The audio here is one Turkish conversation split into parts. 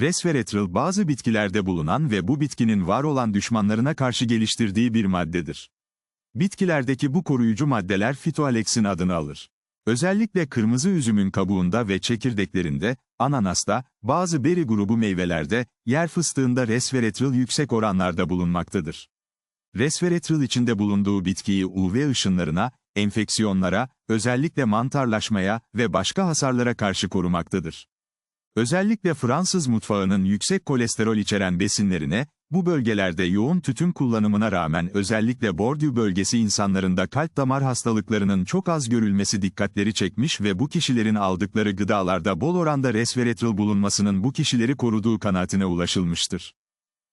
Resveratrol bazı bitkilerde bulunan ve bu bitkinin var olan düşmanlarına karşı geliştirdiği bir maddedir. Bitkilerdeki bu koruyucu maddeler fitoaleksin adını alır. Özellikle kırmızı üzümün kabuğunda ve çekirdeklerinde, ananasta, bazı beri grubu meyvelerde, yer fıstığında resveratrol yüksek oranlarda bulunmaktadır. Resveratrol içinde bulunduğu bitkiyi UV ışınlarına, enfeksiyonlara, özellikle mantarlaşmaya ve başka hasarlara karşı korumaktadır. Özellikle Fransız mutfağının yüksek kolesterol içeren besinlerine, bu bölgelerde yoğun tütün kullanımına rağmen özellikle Bordeaux bölgesi insanlarında kalp damar hastalıklarının çok az görülmesi dikkatleri çekmiş ve bu kişilerin aldıkları gıdalarda bol oranda resveratrol bulunmasının bu kişileri koruduğu kanaatine ulaşılmıştır.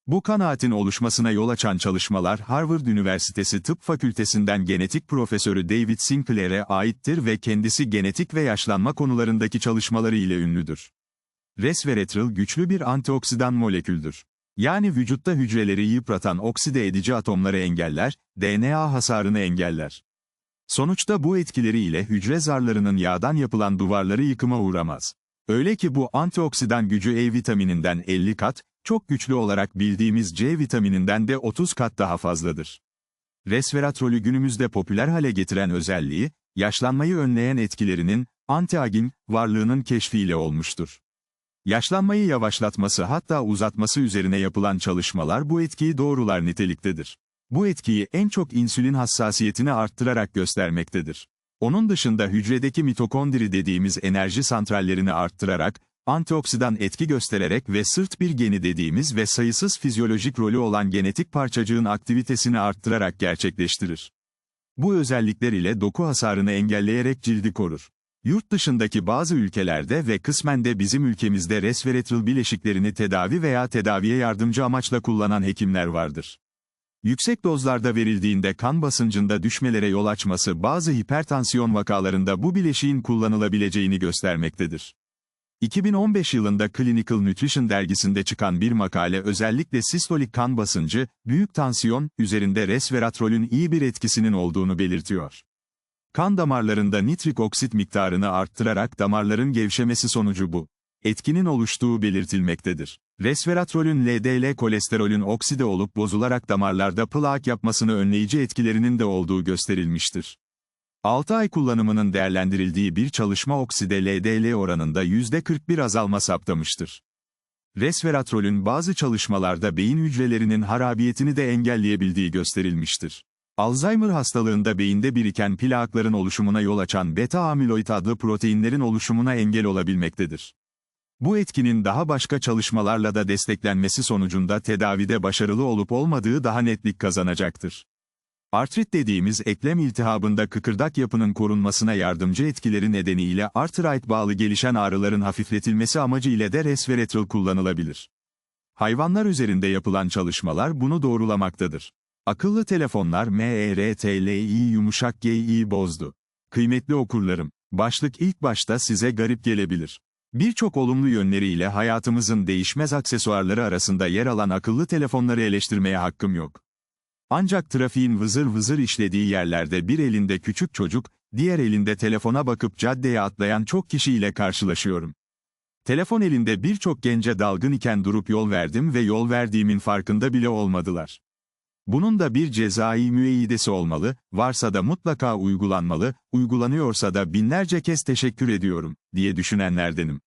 Bu kanaatin oluşmasına yol açan çalışmalar Harvard Üniversitesi Tıp Fakültesinden genetik profesörü David Sinclair'e aittir ve kendisi genetik ve yaşlanma konularındaki çalışmaları ile ünlüdür. Resveratrol güçlü bir antioksidan moleküldür. Yani vücutta hücreleri yıpratan okside edici atomları engeller, DNA hasarını engeller. Sonuçta bu etkileri ile hücre zarlarının yağdan yapılan duvarları yıkıma uğramaz. Öyle ki bu antioksidan gücü E vitamininden 50 kat, çok güçlü olarak bildiğimiz C vitamininden de 30 kat daha fazladır. Resveratrolü günümüzde popüler hale getiren özelliği, yaşlanmayı önleyen etkilerinin, antiagin, varlığının keşfiyle olmuştur. Yaşlanmayı yavaşlatması hatta uzatması üzerine yapılan çalışmalar bu etkiyi doğrular niteliktedir. Bu etkiyi en çok insülin hassasiyetini arttırarak göstermektedir. Onun dışında hücredeki mitokondri dediğimiz enerji santrallerini arttırarak, antioksidan etki göstererek ve sırt bir geni dediğimiz ve sayısız fizyolojik rolü olan genetik parçacığın aktivitesini arttırarak gerçekleştirir. Bu özellikler ile doku hasarını engelleyerek cildi korur. Yurt dışındaki bazı ülkelerde ve kısmen de bizim ülkemizde resveratrol bileşiklerini tedavi veya tedaviye yardımcı amaçla kullanan hekimler vardır. Yüksek dozlarda verildiğinde kan basıncında düşmelere yol açması bazı hipertansiyon vakalarında bu bileşiğin kullanılabileceğini göstermektedir. 2015 yılında Clinical Nutrition dergisinde çıkan bir makale özellikle sistolik kan basıncı, büyük tansiyon, üzerinde resveratrolün iyi bir etkisinin olduğunu belirtiyor. Kan damarlarında nitrik oksit miktarını arttırarak damarların gevşemesi sonucu bu etkinin oluştuğu belirtilmektedir. Resveratrolün LDL kolesterolün okside olup bozularak damarlarda plak yapmasını önleyici etkilerinin de olduğu gösterilmiştir. 6 ay kullanımının değerlendirildiği bir çalışma okside LDL oranında %41 azalma saptamıştır. Resveratrolün bazı çalışmalarda beyin hücrelerinin harabiyetini de engelleyebildiği gösterilmiştir. Alzheimer hastalığında beyinde biriken plakların oluşumuna yol açan beta-amiloid adlı proteinlerin oluşumuna engel olabilmektedir. Bu etkinin daha başka çalışmalarla da desteklenmesi sonucunda tedavide başarılı olup olmadığı daha netlik kazanacaktır. Artrit dediğimiz eklem iltihabında kıkırdak yapının korunmasına yardımcı etkileri nedeniyle artrit bağlı gelişen ağrıların hafifletilmesi amacı ile de resveratrol kullanılabilir. Hayvanlar üzerinde yapılan çalışmalar bunu doğrulamaktadır. Akıllı telefonlar MERTLI yumuşak GI bozdu. Kıymetli okurlarım, başlık ilk başta size garip gelebilir. Birçok olumlu yönleriyle hayatımızın değişmez aksesuarları arasında yer alan akıllı telefonları eleştirmeye hakkım yok. Ancak trafiğin vızır vızır işlediği yerlerde bir elinde küçük çocuk, diğer elinde telefona bakıp caddeye atlayan çok kişiyle karşılaşıyorum. Telefon elinde birçok gence dalgın iken durup yol verdim ve yol verdiğimin farkında bile olmadılar. Bunun da bir cezai müeyyidesi olmalı, varsa da mutlaka uygulanmalı, uygulanıyorsa da binlerce kez teşekkür ediyorum, diye düşünenlerdenim.